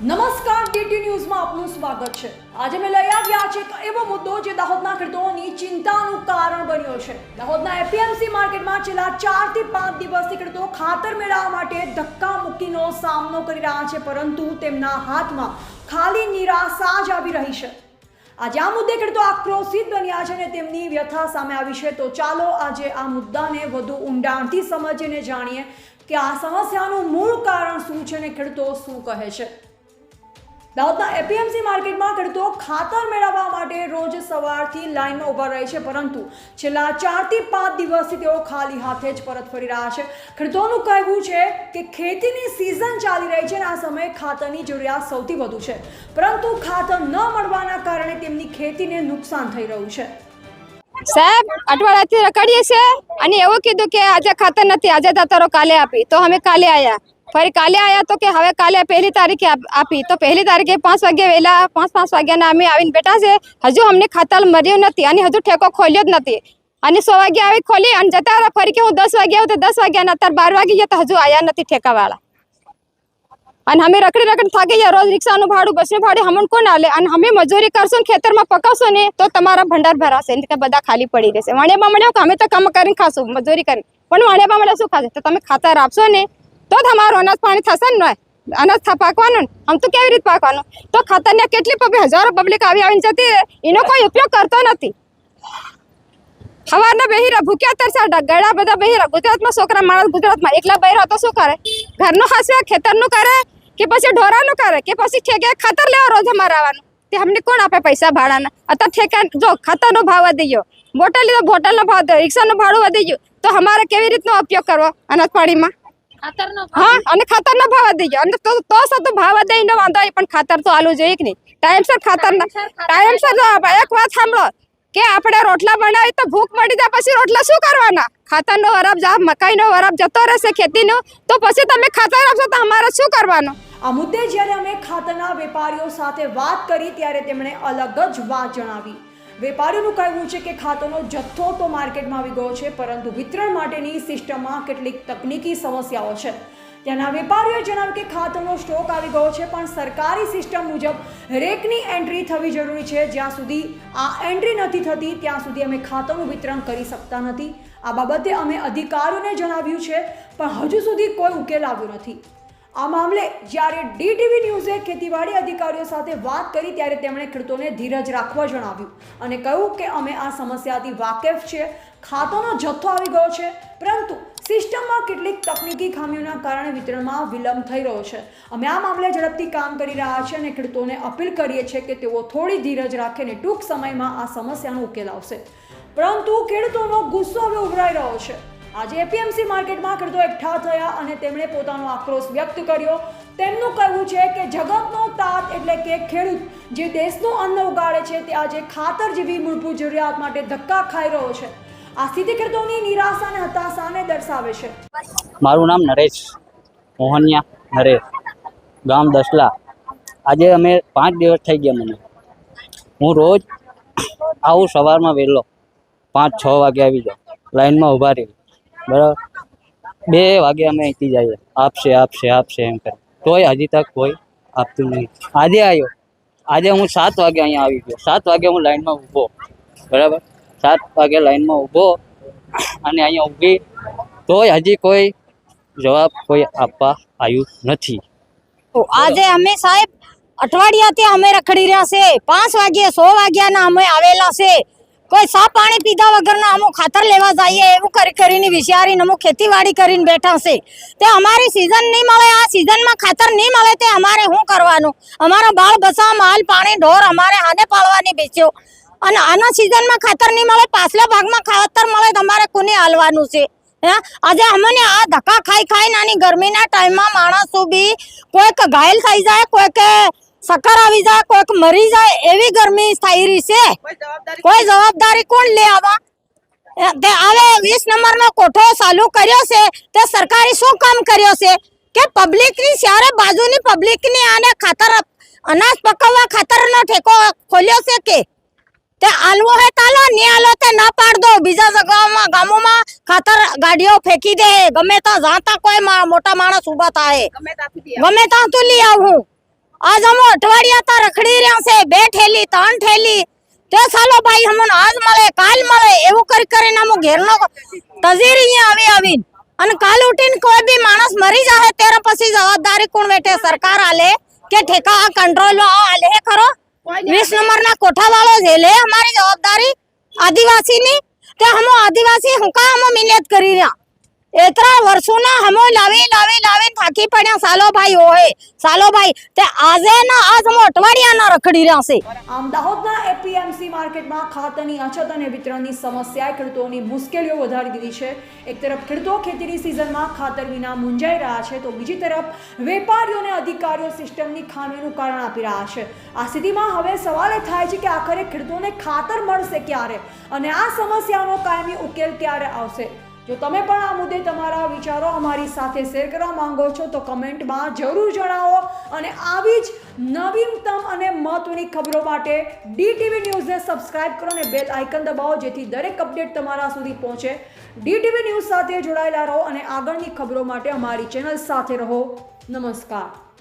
નમસ્કાર ડીટી ન્યૂઝમાં આપનું સ્વાગત છે. આજે મેં લઈ આવ્યા છે એક એવો મુદ્દો જે દાહોદના ખેડૂતોની ચિંતાનું કારણ બન્યો છે. દાહોદના એપીએમસી માર્કેટમાં છેલ્લા ચારથી પાંચ દિવસથી ખેડૂતો ખાતર મેળવવા માટે ધક્કા મુક્કીનો સામનો કરી રહ્યા છે, પરંતુ તેમના હાથમાં ખાલી નિરાશા જ આવી રહી છે. આજે આ મુદ્દે ખેડૂતો આક્રોશિત બન્યા છે અને તેમની વ્યથા સામે આવી છે. તો ચાલો આજે આ મુદ્દાને વધુ ઊંડાણથી સમજીને જાણીએ કે આ સમસ્યાનું મૂળ કારણ શું છે અને ખેડૂતો શું કહે છે. દાહોદના એપીએમસી માર્કેટમાં ખેડૂતો ખાતર મેળવવા માટે રોજ સવારથી લાઇનમાં ઊભા રહે છે, પરંતુ છેલ્લા ચારથી પાંચ દિવસથી તેઓ ખાલી હાથે જ પરત ફરી રહ્યા છે. ખેડૂતોનું કહેવું છે કે ખેતીની સિઝન ચાલી રહી છે અને આ સમયે ખાતરની જરૂરિયાત સૌથી વધુ છે. પરંતુ ખાતર ન મળવાના કારણે તેમની ખેતીને નુકસાન થઈ રહ્યું છે. સાહેબ, અઠવાડિયાથી રખડીએ છે અને એવું કીધું કે આજે ખાતર નથી, આજે દાતારો કાલે આપી. તો અમે કાલે આવ્યા ફરી કાલે આવ્યા તો કે હવે કાલે પહેલી તારીખે આપી તો પહેલી તારીખે પાંચ વાગે વહેલા પાંચ પાંચ વાગ્યાના અમે આવીને બેઠા છે. હજુ અમને ખાતાલ મળ્યું નથી અને હજુ ઠેકો ખોલ્યો જ નથી. અને સો વાગે આવી ખોલી અને જતા રહ્યા ફરી કે હું દસ વાગે આવું તો દસ વાગ્યાના, અત્યારે બાર વાગી ગયા તો હજુ આવ્યા નથી ઠેકાવાળા. અને અમે રખડી રખડી થાકી ગયા. રોજ રિક્ષાનું ભાડું, બસનું ભાડું અમને કોણ આલે? અને અમે મજૂરી કરશું ને ખેતરમાં પકાવશો ને, તો તમારા ભંડાર ભરાશે. ને બધા ખાલી પડી રહેશે. વાણિયામાં મળ્યો કે અમે તો કામ કરીને ખાશું, મજૂરી કરીને. પણ વાણિયામાં મળ્યા શું ખાશે? તો તમે ખાતર આપશો ને? તો જ અમારું અનાજ પાણી થશે ને અનાજ પાકવાનું આમ તો કેવી રીતે પાકવાનું? તો ખાતરને કેટલી પબ્લિક હજારો પબ્લિક આવી આવીને જતી એનો કોઈ ઉપયોગ કરતો નથી. સવારના બહેરા ભૂખ્યા તરસા ગળા બધા બહેરા. ગુજરાતમાં છોકરા, માણસ ગુજરાતમાં એકલા બહેરા તો શું કરે? ઘરનું હસવે ખેતરનું કરે, કે પછી ઢોરાનું કરે, કે પછી ઠેકે ખાતર લેવા રોજ અમારે આવવાનું? તે અમને કોણ આપે પૈસા ભાડાના? અત્યારે ઠેકા જો, ખાતરનો ભાવ વધી ગયો. બોટલ લીધો, બોટલનો ભાવ રિક્ષાનું ભાડું વધી ગયું. તો અમારે કેવી રીતનો ઉપયોગ કરવો અનાજ પાણીમાં? હા અને ખાતરનો ભાવ દઈ ગયો. અને તો તો સતો ભાવ દઈ એનો વાંધો પણ ખાતર તો આલું જોઈએ કે નહીં? ટાઈમસર ખાતર ટાઈમસર એક વાત સાંભળો. કે આપણે રોટલા બનાવી તો ભૂખ મળી જાય પછી રોટલા શું કરવાના? ખાતરનો વરાપ જા મકાઈનો વરાપ જતો રહેશે ખેતીનો તો પછી તમે ખાતર આપશો તો અમારે શું કરવાનું? આ મુદ્દે જ્યારે અમે ખાતરના વેપારીઓ સાથે વાત કરી ત્યારે તેમણે અલગ જ વાત જણાવી. વેપારીઓનું કહેવું છે કે ખાતરનો જથ્થો તો માર્કેટમાં આવી ગયો છે, પરંતુ વિતરણ માટેની સિસ્ટમમાં કેટલીક તકનીકી સમસ્યાઓ છે. ત્યાંના વેપારીઓએ જણાવ્યું કે ખાતરનો સ્ટોક આવી ગયો છે, પણ સરકારી સિસ્ટમ મુજબ રેકની એન્ટ્રી થવી જરૂરી છે. જ્યાં સુધી આ એન્ટ્રી નથી થતી, ત્યાં સુધી અમે ખાતરનું વિતરણ કરી શકતા નથી. આ બાબતે અમે અધિકારીઓને જણાવ્યું છે, પણ હજુ સુધી કોઈ ઉકેલ આવ્યો નથી. આ મામલે જ્યારે ડીટીવી ન્યૂઝે ખેતીવાડી અધિકારીઓ સાથે વાત કરી, ત્યારે તેમણે ખેડૂતોને ધીરજ રાખવા જણાવ્યું અને કહ્યું કે અમે આ સમસ્યાથી વાકેફ છીએ ખાતોનો જથ્થો આવી ગયો છે, પરંતુ સિસ્ટમમાં કેટલીક તકનીકી ખામીઓના કારણે વિતરણમાં વિલંબ થઈ રહ્યો છે. અમે આ મામલે ઝડપથી કામ કરી રહ્યા છીએ અને ખેડૂતોને અપીલ કરીએ છીએ કે તેઓ થોડી ધીરજ રાખે અને ટૂંક સમયમાં આ સમસ્યાનો ઉકેલ આવશે. પરંતુ ખેડૂતોનો ગુસ્સો હવે ઉભરાઈ રહ્યો છે. આજે એપીએમસી માર્કેટમાં ખેડૂતો એકઠા થયા અને તેમણે પોતાનો આક્રોશ વ્યક્ત કર્યો. તેમનું કહેવું છે કે જગતનો તાત એટલે કે ખેડૂત, જે દેશનું અન્ન ઉગાડે છે તે આજે ખાતર જેવી મૂળભૂત જરૂરિયાત માટે ધક્કા ખાઈ રહ્યો છે. આ સ્થિતિ ખેડૂતોની નિરાશા અને હતાશાને દર્શાવે છે. મારું નામ નરેશ મોહનિયા નરેશ, ગામ દસલા. આજે અમે પાંચ દિવસ થઈ ગયા મને. હું રોજ આવું સવારમાં વહેલો પાંચ છ વાગે આવી જાઉં. લાઈનમાં ઊભા રહી. બરાબર. બે વાગે અમે અહીંથી જઈએ. આપશે આપશે આપશે એમ કરે તોય હજી તક કોઈ આપતું નહીં. આજે આવ્યો આજે હું સાત વાગે અહીંયા આવી ગયો. સાત વાગે હું લાઈનમાં ઊભો. બરાબર? સાત વાગે લાઈનમાં ઊભો અને અહીંયા ઊભી. તોય હજી કોઈ જવાબ કોઈ આપવા આવ્યું નથી. આજે અમે સાહેબ અઠવાડિયાથી અમે રખડી રહ્યા છે. પાંચ વાગ્યે, સો વાગ્યાના અમે આવેલા છે. કોઈ સા પાણી પીધા વગરના અમુક ખાતર લેવા જઈએ એવું કરી કરીને વિચારીને અમુક ખેતીવાડી કરીને બેઠા છે. તે અમારી સિઝન નહીં મળે, આ સિઝનમાં ખાતર નહીં મળે તે અમારે શું કરવાનું? અમારા બાળ બસા માલ, પાણી, ઢોર અમારે આને પાળવાની બેચ્યો અને આના સિઝનમાં ખાતર નહીં મળે, પાછલા ભાગમાં ખાતર મળે તો અમારે કોને હાલવાનું છે? આજે અમને આ ધક્કા ખાઈ ખાઈ નાની ગરમીના ટાઈમમાં માણસો બી કોઈક ઘાયલ થઈ જાય, કોઈક સકર આવી જાય કોઈક મરી જાય એવી ગરમી થઈ રહી છે. કોઈ જવાબદારી કોણ લે આવા? આવે તે વીસ નંબરનો કોઠો ચાલુ કર્યો છે તે સરકારે શું કામ કર્યો છે? કે પબ્લિકની જ્યારે બાજુની પબ્લિકની આને ખાતર અનાજ પકવવા ખાતરનો ઠેકો ખોલ્યો છે કે? તે આલવો હે તાલો ને આલો તે ના પાડ દો બીજા જગ્યામાં ગામોમાં ખાતર ગાડીઓ ફેંકી દે. ગમે ત્યાં જાતા કોઈ મોટા માણસ ઊભા થાય. ગમે ત્યાં તો લઈ આવું. આજ હમો અઠવાડિયા તા રખડી રહ્યા છે, બે ઠેલી, ત્રણ ઠેલી. તે સાલો ભાઈ અમને આજ મળે, કાલ મળે, એવું કરી કરીને અમે ઘેરનો તજીર અહીંયા આવી આવીને. અને કાલ ઉઠીને કોઈ બી માણસ મરી જાય ત્યારે પછી જવાબદારી કોણ બેઠે સરકાર આલે કે ઠેકા આ કંટ્રોલ આલે હે ખરો? વીસ નંબરના કોઠા વાળો જે લે અમારી જવાબદારી આદિવાસીની. તે હમો આદિવાસી હું કા હમો મહેનત કરી રહ્યા. એતરા વર્ષોના હમો લાવી લાવી લાવી સાલોભાઈ હોય સાલોભાઈ તે આજે ના આજ હમો અઠવાડિયાના રખડી રહ્યા છે. એપીએમસી માર્કેટમાં ખાતરની અછત અને વિતરણની સમસ્યાએ ખેડૂતોની મુશ્કેલીઓ વધારી દીધી છે. એક તરફ ખેડૂતો ખેતીની સિઝનમાં ખાતર વિના મૂંઝાઈ રહ્યા છે, તો બીજી તરફ વેપારીઓ અને અધિકારીઓ સિસ્ટમની ખામીનું કારણ આપી રહ્યા છે. આ સ્થિતિમાં હવે સવાલ એ થાય છે કે આખરે ખેડૂતોને ખાતર મળશે ક્યારે? અને આ સમસ્યાનો કાયમી ઉકેલ ક્યારે આવશે? જો તમે પણ આ મુદ્દે તમારા વિચારો અમારી સાથે શેર કરવા માંગો છો, તો કમેન્ટમાં જરૂર જણાવો અને આવી જ નવીનતમ અને મહત્વની ખબરો માટે ડીટીવી ન્યૂઝને સબસ્ક્રાઇબ કરો અને બેલ આઇકન દબાવો, જેથી દરેક અપડેટ તમારા સુધી પહોંચે. ડીટીવી ન્યૂઝ સાથે જોડાયેલા રહો અને આગળની ખબરો માટે અમારી ચેનલ સાથે રહો. નમસ્કાર.